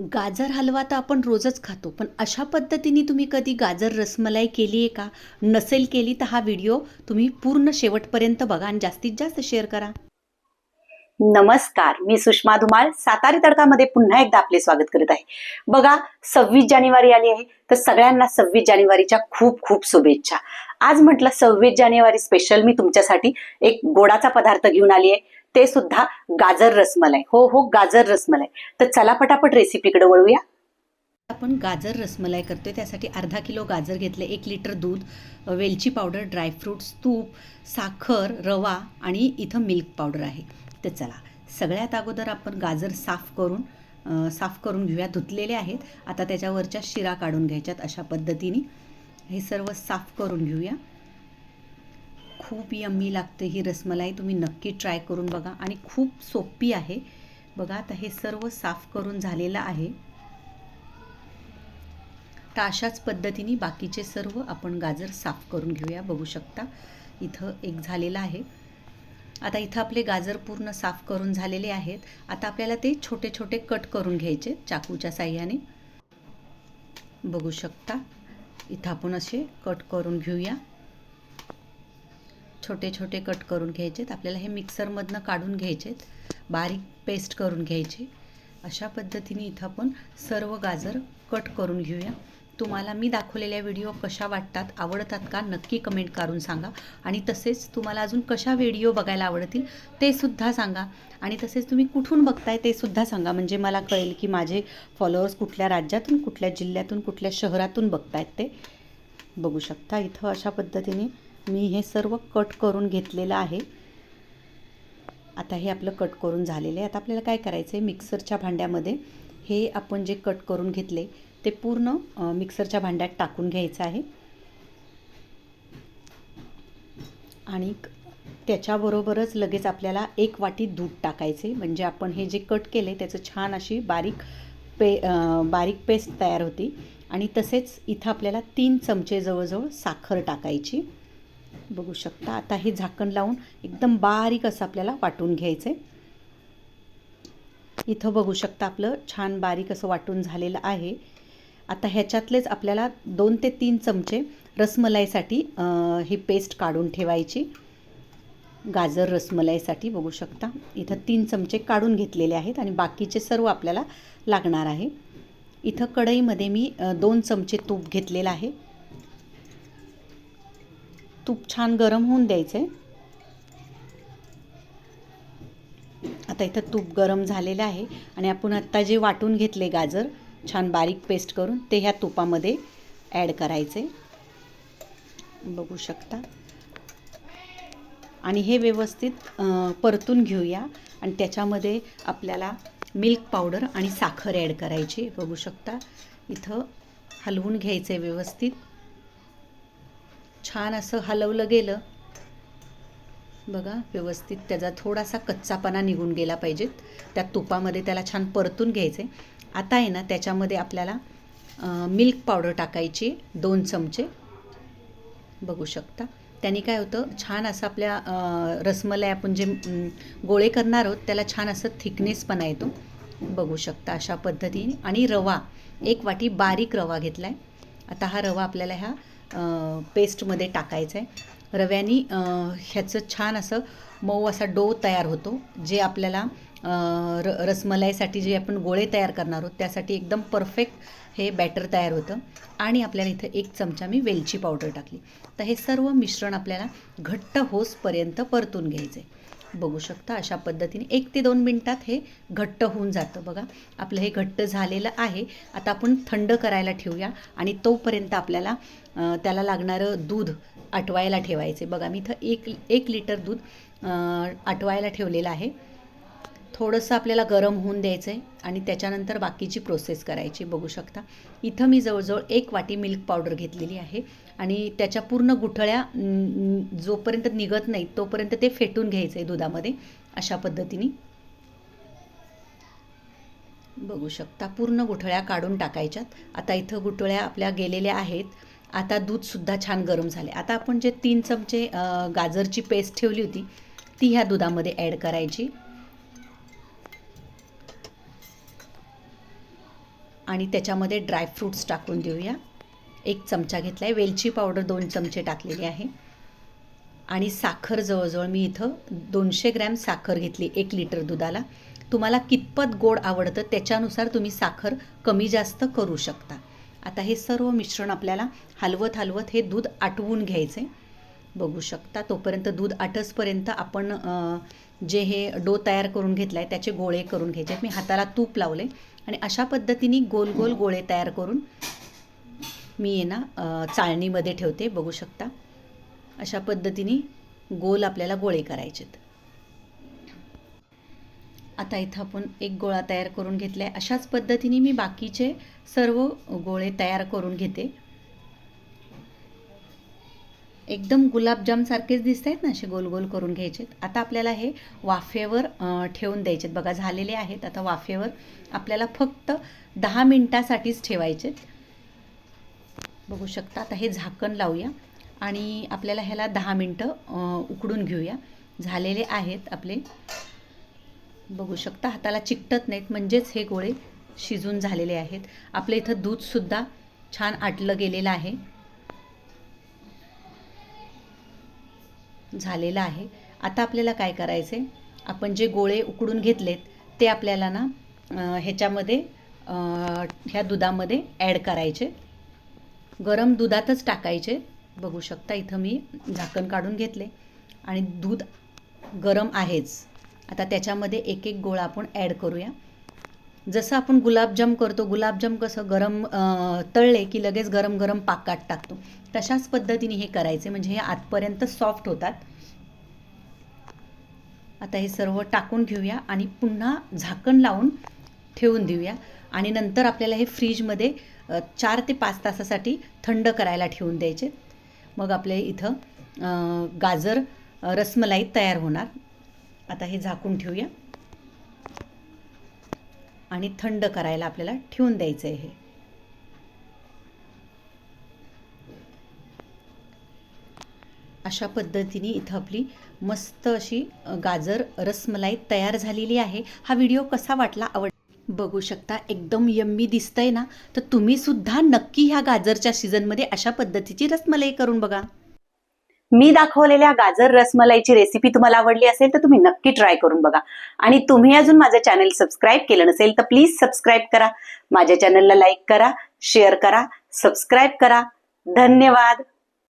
गाजर हलवा तर आपण रोजच खातो पण अशा पद्धतीने तुम्ही कधी गाजर रसमलाई केली आहे का? नसेल केली तर हा व्हिडिओ तुम्ही पूर्ण शेवटपर्यंत बघा आणि जास्तीत जास्त शेअर करा. नमस्कार मी सुषमा धुमाळ सातारी तडकामध्ये पुन्हा एकदा आपले स्वागत करत आहे. बघा सव्वीस जानेवारी आली आहे तर सगळ्यांना सव्वीस जानेवारीच्या खूप खूप शुभेच्छा. आज म्हटलं सव्वीस जानेवारी स्पेशल मी तुमच्यासाठी एक गोडाचा पदार्थ घेऊन आली आहे. ते सुद्धा गाजर रसमलाई. हो हो गाजर रसमलाई. तर चला पटापट रेसिपीकडे वळूया. आपण गाजर रसमलाई करतोय. त्यासाठी अर्धा किलो गाजर घेतले एक लिटर दूध वेलची पावडर ड्रायफ्रूट्स तूप साखर रवा आणि इथं मिल्क पावडर आहे. तर चला सगळ्यात अगोदर आपण गाजर साफ करून साफ करून घेऊया. धुतलेले आहेत. आता त्याच्यावरच्या शिरा काढून घ्यायच्यात अशा पद्धतीने. हे सर्व साफ करून घेऊया. खूप यम्मी लागते ही रसमलाई. तुम्ही नक्की ट्राय करून बघा. आणि खूप सोपी आहे. बघा आता हे सर्व साफ करून झालेलं आहे. तर अशाच पद्धतीने बाकीचे सर्व आपण गाजर साफ करून घेऊया. बघू शकता इथं एक झालेलं आहे. आता इथं आपले गाजर पूर्ण साफ करून झालेले आहेत. आता आपल्याला ते छोटे छोटे कट करून घ्यायचे चाकूच्या साह्याने. बघू शकता इथं आपण असे कट करून घेऊया. छोटे छोटे कट करून घ्यायचेत. आपल्याला हे मिक्सरमधनं काढून घ्यायचेत. बारीक पेस्ट करून घ्यायचे. अशा पद्धतीने इथं आपण सर्व गाजर कट करून घेऊया. तुम्हाला मी दाखवलेल्या व्हिडिओ कशा वाटतात आवडतात का नक्की कमेंट करून सांगा. आणि तसेच तुम्हाला अजून कशा व्हिडिओ बघायला आवडतील ते सुद्धा सांगा. आणि तसेच तुम्ही कुठून बघताय ते सुद्धा सांगा. म्हणजे मला कळेल की माझे फॉलोअर्स कुठल्या राज्यातून कुठल्या जिल्ह्यातून कुठल्या शहरातून बघतायत ते. बघू शकता इथं अशा पद्धतीने. मी हे सर्व कट करून घेतलेलं आहे. आता हे आपलं कट करून झालेलं आहे. आता आपल्याला काय करायचं आहे मिक्सरच्या भांड्यामध्ये हे आपण जे कट करून घेतले ते पूर्ण मिक्सरच्या भांड्यात टाकून घ्यायचं आहे. आणि त्याच्याबरोबरच लगेच आपल्याला एक वाटी दूध टाकायचे. म्हणजे आपण हे जे कट केले त्याचं छान अशी बारीक पे बारीक पेस्ट तयार होती. आणि तसेच इथं आपल्याला तीन चमचे जवळजवळ साखर टाकायची. बघू शकता. आता हे झाकण लावून एकदम बारीक असं आपल्याला वाटून घ्यायचं आहे इथं बघू शकता आपलं छान बारीक असं वाटून झालेलं आहे. आता ह्याच्यातलेच आपल्याला दोन ते तीन चमचे रसमलाईसाठी ही पेस्ट काढून ठेवायची. गाजर रसमलाईसाठी बघू शकता. इथं तीन चमचे काढून घेतलेले आहेत आणि बाकीचे सर्व आपल्याला लागणार आहे. इथं कढईमध्ये मी दोन चमचे तूप घेतलेलं आहे. तूप छान गरम होऊन द्यायचं. आहे आता इथं तूप गरम झालेलं आहे आणि आपण आत्ता जे वाटून घेतले गाजर छान बारीक पेस्ट करून ते ह्या तुपामध्ये ॲड करायचे. बघू शकता. आणि हे व्यवस्थित परतून घेऊया आणि त्याच्यामध्ये आपल्याला मिल्क पावडर आणि साखर ॲड करायची. बघू शकता. इथं हलवून घ्यायचं आहे व्यवस्थित. छान असं हलवलं गेलं. बघा व्यवस्थित त्याचा थोडासा कच्चापणा निघून गेला पाहिजेत त्या तुपामध्ये त्याला छान परतून घ्यायचे. आता आहे ना त्याच्यामध्ये आपल्याला मिल्क पावडर टाकायची दोन चमचे. बघू शकता. त्यांनी काय होतं छान असं आपल्या रसमलाई आपण जे गोळे करणार आहोत त्याला छान असं थिकनेसपणा येतो. बघू शकता अशा पद्धतीने. आणि रवा एक वाटी बारीक रवा घेतला आहे आता हा रवा आपल्याला ह्या पेस्टमध्ये टाकायचं आहे रव्याने ह्याचं छान असं मऊ असा डो तयार होतो जे आपल्याला र रसमलाईसाठी जे आपण गोळे तयार करणार आहोत त्यासाठी एकदम परफेक्ट हे बॅटर तयार होतं. आणि आपल्याला इथं एक चमचा मी वेलची पावडर टाकली. तर हे सर्व मिश्रण आपल्याला घट्ट होसपर्यंत परतून घ्यायचं आहे बघू शकता. अशा पद्धतीने एक ते दोन मिनटात हे घट्ट होऊन जातं. बघा आपलं हे घट्ट झालेलं आहे. आता आपण थंड करायला ठेवूया आणि तोपर्यंत आपल्याला त्याला लागणारं दूध आटवायला ठेवायचे बघा मी इथं एक एक लिटर दूध आटवायला ठेवलेलं आहे. थोडंसं आपल्याला गरम होऊन द्यायचं आहे आणि त्याच्यानंतर बाकीची प्रोसेस करायची बघू शकता. इथं मी जवळजवळ एक वाटी मिल्क पावडर घेतलेली आहे आणि त्याच्या पूर्ण गुठळ्या जोपर्यंत निघत नाहीत तोपर्यंत ते फेटून घ्यायचं आहे दुधामध्ये अशा पद्धतीने. बघू शकता पूर्ण गुठळ्या काढून टाकायच्यात. आता इथं गुठळ्या आपल्या गेलेल्या आहेत. आता दूधसुद्धा छान गरम झाले आता आपण जे तीन चमचे गाजरची पेस्ट ठेवली होती ती ह्या दुधामध्ये ॲड करायची. आणि त्याच्यामध्ये ड्रायफ्रूट्स टाकून देऊया. एक चमचा घेतला आहे वेलची पावडर दोन चमचे टाकलेली आहे. आणि साखर जवळजवळ मी इथं दोनशे ग्रॅम साखर घेतली एक लिटर दुधाला. तुम्हाला कितपत गोड आवडतं त्याच्यानुसार तुम्ही साखर कमी जास्त करू शकता. आता हे सर्व मिश्रण आपल्याला हलवत हलवत हे दूध आटवून घ्यायचे बघू शकता. तोपर्यंत दूध आठसपर्यंत आपण जे हे डो तयार करून घेतला आहे त्याचे गोळे करून घ्यायचे मी हाताला तूप लावले आणि अशा पद्धतीने गोल गोल गोळे तयार करून मी आहे ना चाळणीमध्ये ठेवते. बघू शकता. अशा पद्धतीने गोल आपल्याला गोळे करायचेत आता इथं आपण एक गोळा तयार करून घेतला आहे अशाच पद्धतीने मी बाकीचे सर्व गोळे तयार करून घेते. एकदम गुलाबजामसारखेच दिसत आहेत ना असे गोल गोल करून घ्यायचे आता आपल्याला हे वाफेवर ठेवून द्यायचे बघा झालेले आहेत. आता वाफेवर आपल्याला फक्त दहा मिनटासाठीच ठेवायचेत. बघू शकता आता हे झाकण लावूया आणि आपल्याला ह्याला दहा मिनटं उकडून घेऊया. झालेले आहेत आपले. बघू शकता हाताला चिकटत नाहीत. म्हणजेच हे गोळे शिजून झालेले आहेत. आपल्या इथं दूधसुद्धा छान आटलं गेलेलं आहे. झालेलं आहे. आता आपल्याला काय करायचं आहे आपण जे गोळे उकडून घेतलेत ते आपल्याला ना ह्याच्यामध्ये ह्या दुधामध्ये ॲड करायचे. गरम दुधातच टाकायचे. बघू शकता इथं मी झाकण काढून घेतले. आणि दूध गरम आहेच. आता त्याच्यामध्ये एक एक गोळा आपण ॲड करूया. जसं आपण गुलाबजाम करतो गुलाबजाम कसं गरम तळले की लगेच गरम गरम पाकात टाकतो. तशाच पद्धतीने हे करायचे म्हणजे हे आतपर्यंत सॉफ्ट होतात. आता हे सर्व टाकून घेऊया आणि पुन्हा झाकण लावून ठेवून देऊया. आणि नंतर आपल्याला हे फ्रीजमध्ये चार ते पाच तासासाठी थंड करायला ठेवून द्यायचे. मग आपल्या इथं गाजर रसमलाई तयार होणार. आता हे झाकून ठेवूया. आणि थंड करायला आपल्याला ठेवून द्यायचं आहे हे. अशा पद्धतीने इथं आपली मस्त अशी गाजर रसमलाई तयार झालेली आहे. हा व्हिडिओ कसा वाटला आवड बघू शकता. एकदम यम्मी दिसतंय ना? तर तुम्ही सुद्धा नक्की ह्या गाजरच्या सीझनमध्ये अशा पद्धतीची रसमलाई करून बघा. मी दाखवलेल्या गाजर रसमलाईची रेसिपी तुम्हाला आवडली असेल तर तुम्ही नक्की ट्राय करून बघा. आणि तुम्ही अजून माझं चॅनल सबस्क्राईब केलं नसेल तर प्लीज सबस्क्राईब करा. माझ्या चॅनलला लाईक करा शेअर करा सबस्क्राईब करा. धन्यवाद.